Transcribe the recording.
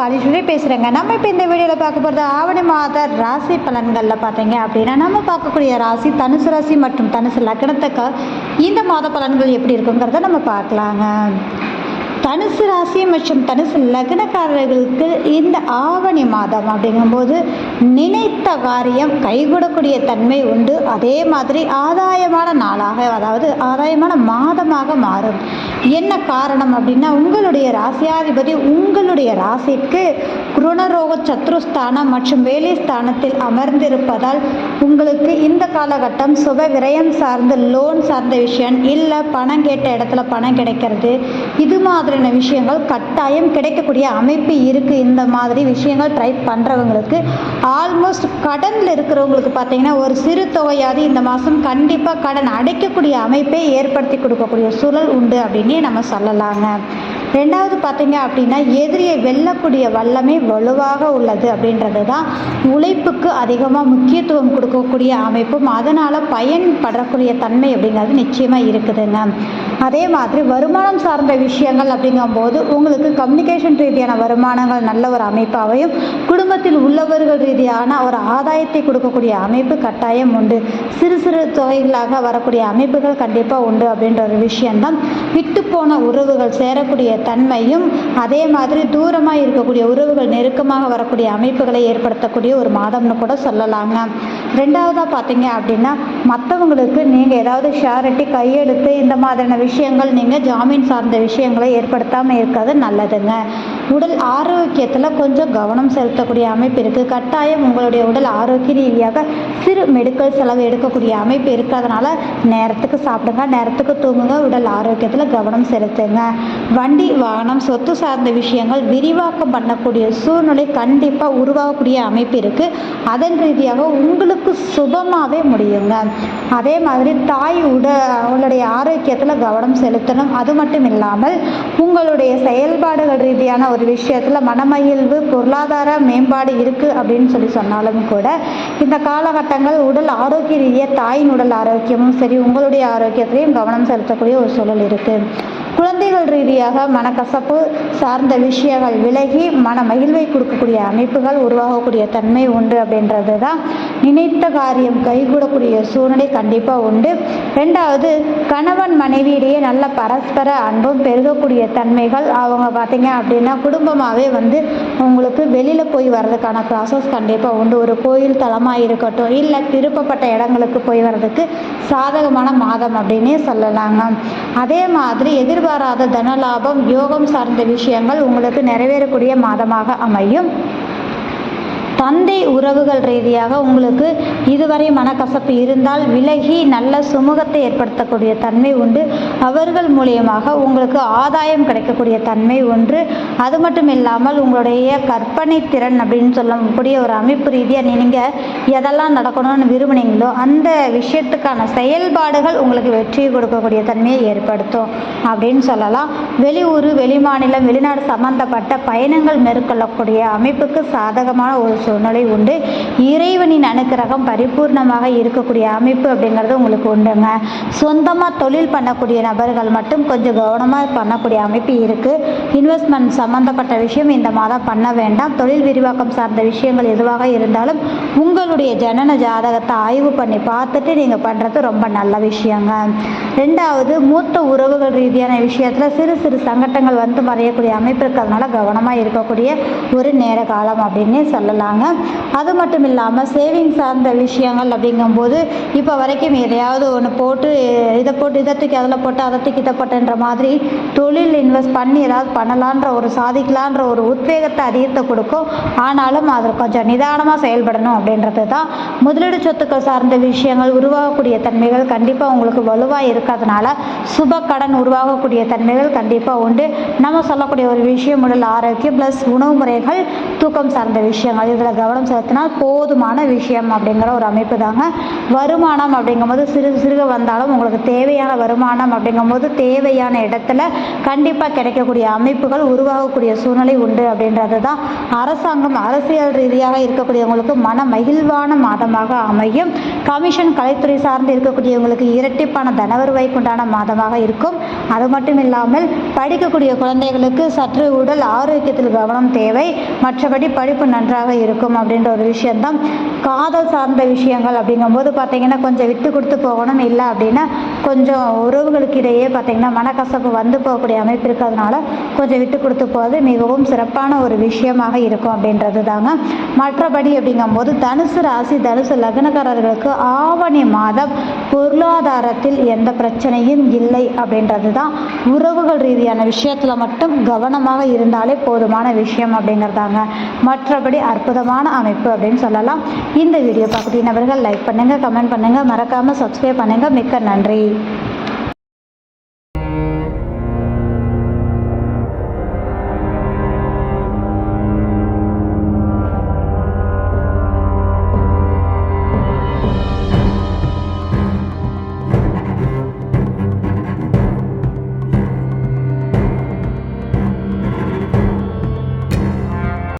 காலேஜ்லேயே பேசுகிறேங்க நம்ம இப்போ இந்த வீடியோவில் பார்க்க போகிறது ஆவணி மாத ராசி பலன்களில் பார்த்தீங்க அப்படின்னா நம்ம பார்க்கக்கூடிய ராசி தனுசு ராசி மற்றும் தனுசு லக்னத்துக்கு இந்த மாத பலன்கள் எப்படி இருக்குங்கிறத நம்ம பார்க்கலாங்க. தனுசு ராசி மற்றும் தனுசு லக்னக்காரர்களுக்கு இந்த ஆவணி மாதம் அப்படிங்கும்போது நினைத்த காரியம் கைகூடக்கூடிய தன்மை உண்டு. அதே மாதிரி ஆதாயமான நாளாக அதாவது ஆதாயமான மாதமாக மாறும். என்ன காரணம் அப்படின்னா உங்களுடைய ராசியாதிபதி உங்களுடைய ராசிக்கு குருணரோக சத்ருஸ்தானம் மற்றும் வேலை ஸ்தானத்தில் அமர்ந்திருப்பதால் உங்களுக்கு இந்த காலகட்டம் சுப விரயம் சார்ந்த லோன் சார்ந்த விஷயம் இல்லை பணம் கேட்ட இடத்துல பணம் கிடைக்கிறது. இது மாதிரி மாதிரியான விஷயங்கள் கட்டாயம் கிடைக்கக்கூடிய அமைப்பு இருக்குது இந்த மாதிரி விஷயங்கள் ட்ரை பண்ணுறவங்களுக்கு ஆல்மோஸ்ட் கடனில் இருக்கிறவங்களுக்கு பார்த்தீங்கன்னா ஒரு சிறு தொகையாவது இந்த மாதம் கண்டிப்பாக கடன் அடைக்கக்கூடிய அமைப்பை ஏற்படுத்தி கொடுக்கக்கூடிய சூழல் உண்டு அப்படின்னே நம்ம சொல்லலாங்க. ரெண்டாவது பார்த்தீங்க அப்படின்னா எதிரியை வெல்லக்கூடிய வல்லமை வலுவாக உள்ளது அப்படின்றது தான் உழைப்புக்கு அதிகமாக முக்கியத்துவம் கொடுக்கக்கூடிய அமைப்பும் அதனால் பயன்படக்கூடிய தன்மை அப்படிங்கிறது நிச்சயமாக இருக்குதுங்க. அதே மாதிரி வருமானம் சார்ந்த விஷயங்கள் அப்படிங்கும்போது உங்களுக்கு கம்யூனிகேஷன் ரீதியான வருமானங்கள் நல்ல ஒரு அமைப்பாகவும் குடும்பத்தில் உள்ளவர்கள் ரீதியான ஒரு ஆதாயத்தை கொடுக்கக்கூடிய அமைப்பு கட்டாயம் உண்டு. சிறு சிறு தொகைகளாக வரக்கூடிய அமைப்புகள் கண்டிப்பாக உண்டு அப்படின்ற ஒரு விஷயம்தான். விட்டு போன உறவுகள் சேரக்கூடிய தன்மையும் அதே மாதிரி தூரமாக இருக்கக்கூடிய உறவுகள் நெருக்கமாக வரக்கூடிய அமைப்புகளை ஏற்படுத்தக்கூடிய ஒரு மாதம்னு கூட சொல்லலாங்க. ரெண்டாவதாக பார்த்தீங்க அப்படின்னா மற்றவங்களுக்கு நீங்கள் ஏதாவது ஷேரிட்டி கையெழுத்து இந்த மாதிரியான விஷயங்கள் நீங்கள் ஜாமீன் சார்ந்த விஷயங்களை ஏற்படுத்தாமல் இருக்கிறது நல்லதுங்க. உடல் ஆரோக்கியத்தில் கொஞ்சம் கவனம் செலுத்தக்கூடிய அமைப்பு இருக்குது கட்டாயம் உங்களுடைய உடல் ஆரோக்கிய ரீதியாக சிறு மெடிக்கல் செலவு எடுக்கக்கூடிய அமைப்பு இருக்கிறதுனால நேரத்துக்கு சாப்பிடுங்க நேரத்துக்கு தூங்குங்க உடல் ஆரோக்கியத்தில் கவனம் செலுத்துங்க. வண்டி வாகனம் சொத்து சார்ந்த விஷயங்கள் விரிவாக்கம் பண்ணக்கூடிய சூழ்நிலை கண்டிப்பாக உருவாகக்கூடிய அமைப்பு இருக்குது அதன் ரீதியாக உங்களுக்கு சுபமாகவே முடியுங்க. அதே மாதிரி தாய் உட உங்களுடைய ஆரோக்கியத்தில் கவனம் செலுத்தணும். அது மட்டும் இல்லாமல் உங்களுடைய செயல்பாடுகள் ரீதியான ஒரு விஷயத்தில் மனமகிழ்வு பொருளாதார மேம்பாடு இருக்குது அப்படின்னு சொல்லி சொன்னாலும் கூட இந்த காலகட்டங்கள் உடல் ஆரோக்கிய ரீதியாக தாயின் உடல் ஆரோக்கியமும் சரி உங்களுடைய ஆரோக்கியத்திலையும் கவனம் செலுத்தக்கூடிய ஒரு சூழல் இருக்குது குழந்தைகள் ரீதியாக மனக்கசப்பு சார்ந்த விஷயங்கள் விலகி மன மகிழ்வை கொடுக்கக்கூடிய அமைப்புகள் உருவாகக்கூடிய தன்மை உண்டு அப்படின்றது தான் நினைத்த காரியம் கைகூடக்கூடிய சூழ்நிலை கண்டிப்பாக உண்டு. ரெண்டாவது கணவன் மனைவியிடையே நல்ல பரஸ்பர அன்பும் பெருகக்கூடிய தன்மைகள் அவங்க பார்த்தீங்க அப்படின்னா குடும்பமாகவே வந்து உங்களுக்கு வெளியில் போய் வர்றதுக்கான ப்ராசஸ் கண்டிப்பாக உண்டு. ஒரு கோயில் தலமாக இருக்கட்டும் இல்லை திருப்பப்பட்ட இடங்களுக்கு போய் வர்றதுக்கு சாதகமான மாதம் அப்படின்னே சொல்லலாங்க. அதே மாதிரி எதிர்பாராத தனலாபம் யோகம் சார்ந்த விஷயங்கள் உங்களுக்கு நிறைவேறக்கூடிய மாதமாக அமையும். தந்தை உறவுகள் ரீதியாக உங்களுக்கு இதுவரை மனக்கசப்பு இருந்தால் விலகி நல்ல சுமூகத்தை ஏற்படுத்தக்கூடிய தன்மை உண்டு. அவர்கள் மூலியமாக உங்களுக்கு ஆதாயம் கிடைக்கக்கூடிய தன்மை ஒன்று அது மட்டும் இல்லாமல் உங்களுடைய கற்பனை திறன் அப்படின்னு சொல்லக்கூடிய ஒரு அமைப்பு ரீதியாக நீங்கள் எதெல்லாம் நடக்கணும்னு விரும்புனீங்களோ அந்த விஷயத்துக்கான செயல்பாடுகள் உங்களுக்கு வெற்றியை கொடுக்கக்கூடிய தன்மையை ஏற்படுத்தும் அப்படின்னு சொல்லலாம். வெளியூர் வெளிமாநிலம் வெளிநாடு சம்பந்தப்பட்ட பயணங்கள் மேற்கொள்ளக்கூடிய அமைப்புக்கு சாதகமான ஒரு சூழ்நிலை உண்டு. இறைவனின் அனுக்கிரகம் பரிபூர்ணமாக இருக்கக்கூடிய அமைப்பு அப்படிங்கிறது உங்களுக்கு உண்டுங்க. சொந்தமாக தொழில் பண்ணக்கூடிய நபர்கள் மட்டும் கொஞ்சம் கவனமாக பண்ணக்கூடிய அமைப்பு இருக்குது இன்வெஸ்ட்மெண்ட் சம்மந்தப்பட்ட விஷயம் இந்த மாதம் பண்ண வேண்டாம். தொழில் விரிவாக்கம் சார்ந்த விஷயங்கள் எதுவாக இருந்தாலும் உங்களுடைய ஜனன ஜாதகத்தை ஆய்வு பண்ணி பார்த்துட்டு நீங்கள் பண்ணுறது ரொம்ப நல்ல விஷயங்க. ரெண்டாவது மூத்த உறவுகள் ரீதியான விஷயத்தில் சிறு சிறு சங்கட்டங்கள் வந்து மறையக்கூடிய அமைப்பு இருக்கிறதுனால கவனமாக இருக்கக்கூடிய ஒரு நேர காலம் அப்படின்னே சொல்லலாங்க. அது மட்டும் இல்லாமல் சேவிங் சார்ந்த விஷயங்கள் அப்படிங்கும்போது இப்போ வரைக்கும் எதையாவது ஒன்று போட்டு இதை போட்டு இதை தூக்கி அதில் போட்டு அதை தூக்கி இதை போட்டுன்ற மாதிரி தொழில் இன்வெஸ்ட் பண்ணி ஏதாவது பண்ணலான்ற ஒரு சாதிக்கலான்ற ஒரு உத்வேகத்தை அதிகத்தை கொடுக்கும். ஆனாலும் அதில் கொஞ்சம் நிதானமாக செயல்படணும் அப்படின்றது தான் முதலீடு சொத்துக்கள் சார்ந்த விஷயங்கள் உருவாகக்கூடிய தன்மைகள் கண்டிப்பாக உங்களுக்கு வலுவாக இருக்கிறதுனால சுப கடன் உருவாகக்கூடிய தன்மைகள் கண்டிப்பாக உண்டு. நம்ம சொல்லக்கூடிய ஒரு விஷயம் உடல் ஆரோக்கியம் ப்ளஸ் உணவு முறைகள் தூக்கம் சார்ந்த விஷயங்கள் இதில் அதில் கவனம் செலுத்தினால் போதுமான விஷயம் அப்படிங்கிற ஒரு அமைப்பு தாங்க. வருமானம் அப்படிங்கும்போது சிறு சிறுக வந்தாலும் உங்களுக்கு தேவையான வருமானம் அப்படிங்கும்போது தேவையான இடத்துல கண்டிப்பாக கிடைக்கக்கூடிய அமைப்புகள் உருவாகக்கூடிய சூழ்நிலை உண்டு அப்படின்றது தான். அரசாங்கம் அரசியல் ரீதியாக இருக்கக்கூடியவங்களுக்கு மன மகிழ்வான மாதமாக அமையும். கமிஷன் கலைத்துறை சார்ந்து இருக்கக்கூடியவங்களுக்கு இரட்டிப்பான தனவருவாய்க்குண்டான மாதமாக இருக்கும். அது மட்டும் இல்லாமல் படிக்கக்கூடிய குழந்தைகளுக்கு சற்று உடல் ஆரோக்கியத்தில் கவனம் தேவை. மற்றபடி படிப்பு நன்றாக இருக்கும். அப்படின்ற ஒரு விஷயந்தான் காதல் சார்ந்த விஷயங்கள் அப்படிங்கும்போது பார்த்தீங்கன்னா கொஞ்சம் விட்டு கொடுத்து போகணும் இல்லை அப்படின்னா கொஞ்சம் உறவுகளுக்கு இடையே பார்த்தீங்கன்னா மனக்கசப்பு வந்து போகக்கூடிய அமைப்பு இருக்கிறதுனால கொஞ்சம் விட்டு கொடுத்து போவது மிகவும் சிறப்பான ஒரு விஷயமாக இருக்கும் அப்படின்றது தாங்க மற்றபடி அப்படிங்கும்போது தனுசு ராசி தனுசு லக்னக்காரர்களுக்கு ஆவணி மாதம் பொருளாதாரத்தில் எந்த பிரச்சனையும் இல்லை அப்படின்றது தான் உறவுகள் ரீதியான விஷயத்தில் மட்டும் கவனமாக இருந்தாலே போதுமான விஷயம் அப்படிங்கிறதாங்க. மற்றபடி அற்புதம் அற்புதமான அமைப்பு அப்படின்னு சொல்லலாம். இந்த வீடியோ பார்க்கக்கூடிய நபர்கள் லைக் பண்ணுங்கள் கமெண்ட் பண்ணுங்கள் மறக்காமல் சப்ஸ்கிரைப் பண்ணுங்கள் மிக்க நன்றி.